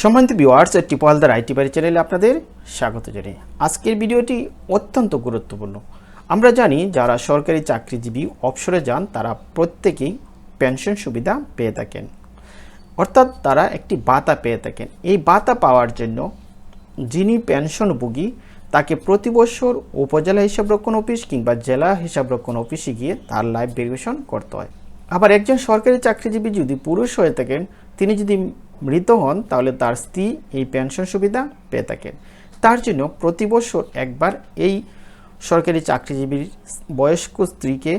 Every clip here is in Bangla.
সম্মানিত ভিউয়ার্স টিপলদার আইটি বাড়ি চ্যানেলে আপনাদের স্বাগত জানাই আজকের ভিডিওটি অত্যন্ত গুরুত্বপূর্ণ। আমরা জানি যারা সরকারি চাকরিজীবী, অবসরে যান, তারা প্রত্যেকেই পেনশন সুবিধা পেয়ে থাকেন। অর্থাৎ তারা একটি ভাতা পেয়ে থাকেন। এই ভাতা পাওয়ার জন্য যিনি পেনশনভোগী তাকে প্রতি বছর উপজেলা হিসাবরক্ষণ অফিস কিংবা জেলা হিসাবরক্ষণ অফিসে গিয়ে তার লাইভ ভেরিফিকেশন করতে হয়। আবার একজন সরকারি চাকরিজীবী যদি পুরুষ হয়ে থাকেন, তিনি যদি মৃত হন, তাহলে তার স্ত্রী এই পেনশন সুবিধা পেয়ে থাকেন। তার জন্য প্রতি বছর একবার এই সরকারি চাকরিজীবীর বয়স্ক স্ত্রীকে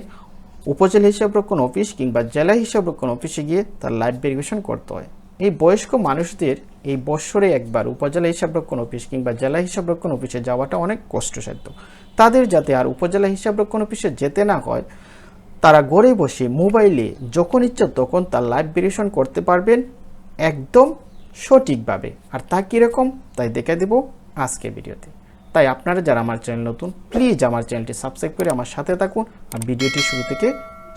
উপজেলা হিসাবরক্ষণ অফিস কিংবা জেলা হিসাবরক্ষণ অফিসে গিয়ে তার লাইফ ভেরিফিকেশন করতে হয়। এই বয়স্ক মানুষদের এই বৎসরে একবার উপজেলা হিসাবরক্ষণ অফিস কিংবা জেলা হিসাবরক্ষণ অফিসে যাওয়াটা অনেক কষ্টসাধ্য। তাদের যাতে আর উপজেলা হিসাবরক্ষণ অফিসে যেতে না হয়, তারা ঘরে বসে মোবাইলে যখন ইচ্ছা তখন তার লাইভ ভেরিফিকেশন করতে পারবেন। একদম সঠিকভাবে। আর তা কীরকম? তাই দেখে দেব আজকে ভিডিওতে। তাই আপনারা যারা আমার চ্যানেল নতুন প্লিজ আমার চ্যানেলটি সাবস্ক্রাইব করে আমার সাথে থাকুন আর ভিডিওটি শুরু থেকে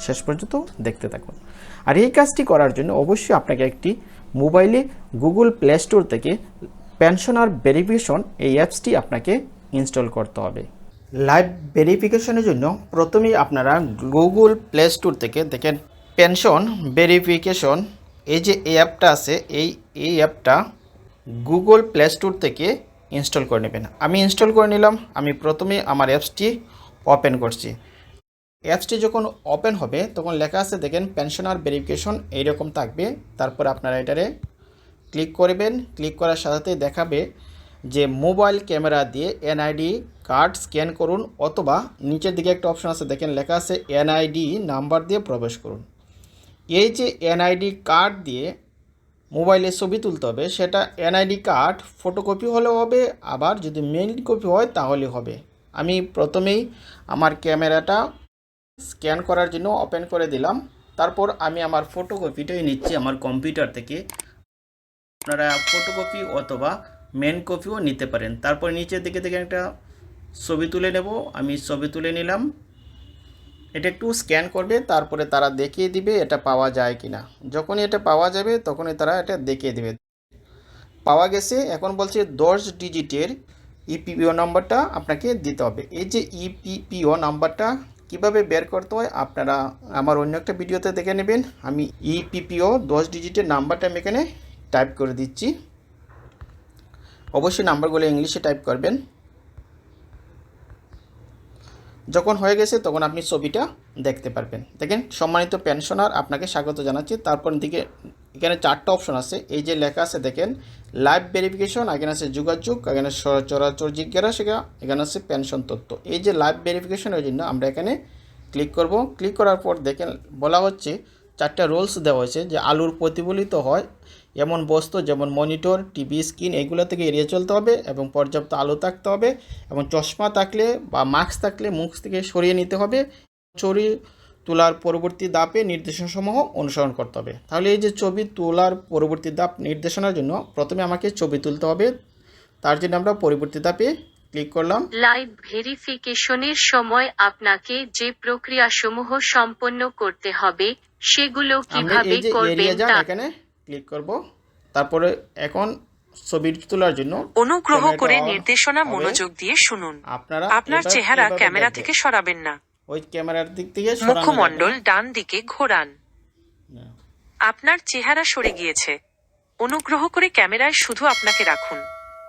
শেষ পর্যন্ত দেখতে থাকুন। আর এই কাজটি করার জন্য অবশ্যই আপনাকে একটি মোবাইলে গুগল প্লে স্টোর থেকে পেনশনার ভেরিফিকেশন এই অ্যাপসটি আপনাকে ইনস্টল করতে হবে। লাইভ ভেরিফিকেশনের জন্য প্রথমেই আপনারা গুগল প্লে স্টোর থেকে দেখেন, পেনশন ভেরিফিকেশন এই যে এই অ্যাপটা আছে, এই এই অ্যাপটা গুগল প্লে স্টোর থেকে ইনস্টল করে নেবেন। আমি ইনস্টল করে নিলাম, আমি প্রথমে আমার অ্যাপসটি ওপেন করছি। অ্যাপসটি যখন ওপেন হবে, তখন লেখা আছে, দেখেন পেনশনার ভেরিফিকেশন এইরকম থাকবে। তারপর আপনারা এটারে ক্লিক করবেন। ক্লিক করার সাথে দেখাবে যে মোবাইল ক্যামেরা দিয়ে এনআইডি কার্ড স্ক্যান করুন, অথবা নিচের দিকে একটা অপশন আছে, দেখেন, লেখা আছে, এনআইডি নাম্বার দিয়ে প্রবেশ করুন। এই যে এনআইডি কার্ড দিয়ে মোবাইলে ছবি তুলতে হবে, সেটা এনআইডি কার্ড ফটোকপি হলেও হবে, আবার যদি মেইন কপি হয় তাহলে হবে। আমি প্রথমেই আমার ক্যামেরাটা স্ক্যান করার জন্য ওপেন করে দিলাম, তারপর আমি আমার ফটোকপিটাই নিচ্ছি আমার কম্পিউটার থেকে। আপনারা ফটোকপি অথবা মেন কপিও নিতে পারেন। তারপর নিচের দিকে থেকে একটা ছবি তুলে নেব, আমি ছবি তুলে নিলাম। এটা একটু স্ক্যান করবে, তারপরে তারা দেখিয়ে দিবে এটা পাওয়া যায় কি না যখনই এটা পাওয়া যাবে, তখনই তারা এটা দেখিয়ে দিবে। পাওয়া গেছে, এখন বলছে দশ ডিজিটের ইপিপিও নাম্বারটা আপনাকে দিতে হবে। এই যে ইপিপিও নাম্বারটা কীভাবে বের করতে হয়, আপনারা আমার অন্য একটা ভিডিওতে দেখে নেবেন। আমি ইপিপিও দশ ডিজিটের নাম্বারটা আমি এখানে টাইপ করে দিচ্ছি। অবশ্যই নাম্বারগুলো ইংলিশে টাইপ করবেন। যখন হয়ে গেছে তখন আপনি ছবিটা দেখতে পারবেন। দেখেন, সম্মানিত পেনশনার আপনাকে স্বাগত জানাচ্ছি। তারপর দিকে এখানে চারটা অপশন আছে। এই যে লেখা আছে, দেখেন লাইভ ভেরিফিকেশন এখানে আছে যোগাযোগ, এখানে চরাচর জিজ্ঞাসা, এখানে আছে পেনশন তথ্য। এই যে লাইভ ভেরিফিকেশনের জন্য আমরা এখানে ক্লিক করব। ক্লিক করার পর দেখেন, বলা হচ্ছে, চারটা রোলস দেওয়া হয়েছে যে আলুর প্রতিফলিত হয় এমন বস্তু যেমন মনিটর টিভি স্ক্রিন এগুলো থেকে এড়িয়ে চলতে হবে এবং পর্যাপ্ত আলো থাকতে হবে এবং চশমা থাকলে বা মাস্ক থাকলে মুখ থেকে সরিয়ে নিতে হবে। ছবি তোলার পরবর্তী দাপে নির্দেশনাসমূহ অনুসরণ করতে হবে। তাহলে এই যে ছবি তোলার পরবর্তী দাপ নির্দেশনার জন্য প্রথমে আমাকে ছবি তুলতে হবে। তার জন্য আমরা পরবর্তী দাপে ক্লিক করলাম। লাইভ ভেরিফিকেশনের সময় আপনাকে যে প্রক্রিয়াসমূহ সম্পন্ন করতে হবে সেগুলো কীভাবে করবেন তা এখানে ক্লিক করব। তারপরে এখন ছবি তোলার জন্য অনুগ্রহ করে নির্দেশনা মনোযোগ দিয়ে শুনুন। আপনারা আপনার চেহারা ক্যামেরা থেকে সরাবেন না। ওই ক্যামেরার দিক থেকে মুখমণ্ডল ডান দিকে ঘোরান। আপনার চেহারা সরে গিয়েছে। অনুগ্রহ করে ক্যামেরায় শুধু আপনাকে রাখুন।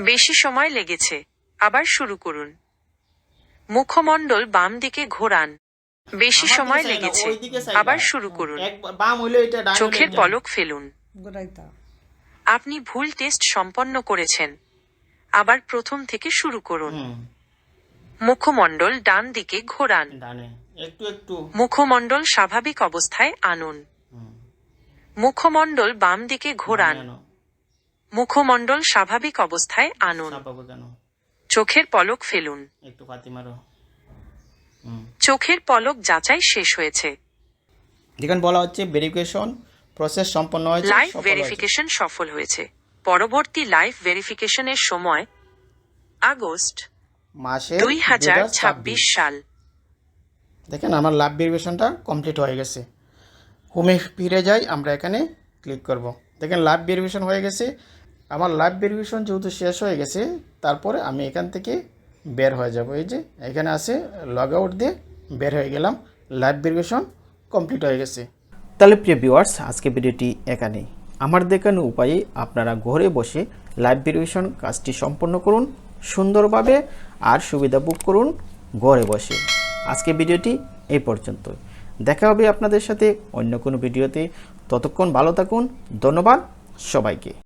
বেশি সময় লেগেছে। আবার শুরু করুন। মুখমণ্ডল বাম দিকে ঘোরান। বেশি সময় লেগেছে। আবার শুরু করুন। চোখের পলক ফেলুন। আপনি ভুল টেস্ট সম্পন্ন করেছেন। আবার প্রথম থেকে শুরু করুন। মুখমণ্ডল ডান দিকে ঘোরান। ডানে। একটু একটু। মুখমণ্ডল স্বাভাবিক অবস্থায় আনুন। মুখমণ্ডল বাম দিকে ঘোরান। মুখমণ্ডল স্বাভাবিক অবস্থায় আনুন। চোখের পলক ফেলুন। চোখের পলক যাচাই শেষ হয়েছে। যেখানে বলা হচ্ছে ভেরিফিকেশন প্রসেস সম্পন্ন হয়েছে লাইভ ভেরিফিকেশন সফল হয়েছে। পরবর্তী লাইভ ভেরিফিকেশনের সময় আগস্ট মাসে দুই হাজার ছাব্বিশ সাল। দেখেন আমার লাভ ভেরিফিকেশনটা কমপ্লিট হয়ে গেছে। হোমে ফিরে যাই আমরা এখানে ক্লিক করব। দেখেন লাভ ভেরিফিকেশন হয়ে গেছে। আমার লাইভ ভেরিফিকেশন যেহেতু শেষ হয়ে গেছে তারপরে আমি এখান থেকে বের হয়ে যাব। এই যে এখানে আছে লগ আউট দিয়ে বের হয়ে গেলাম। লাইভ ভেরিফিকেশন কমপ্লিট হয়ে গেছে। তাহলে প্রিয় ভিউয়ার্স, আজকে ভিডিওটি এখানেই। আমার দেখানো উপায়ে আপনারা ঘরে বসে লাইভ ভেরিফিকেশন কাজটি সম্পন্ন করুন, সুন্দরভাবে আর সুবিধা বুক করুন ঘরে বসে। আজকে ভিডিওটি এই পর্যন্ত দেখা হবে আপনাদের সাথে অন্য কোনো ভিডিওতে। ততক্ষণ ভালো থাকুন, ধন্যবাদ, সবাইকে।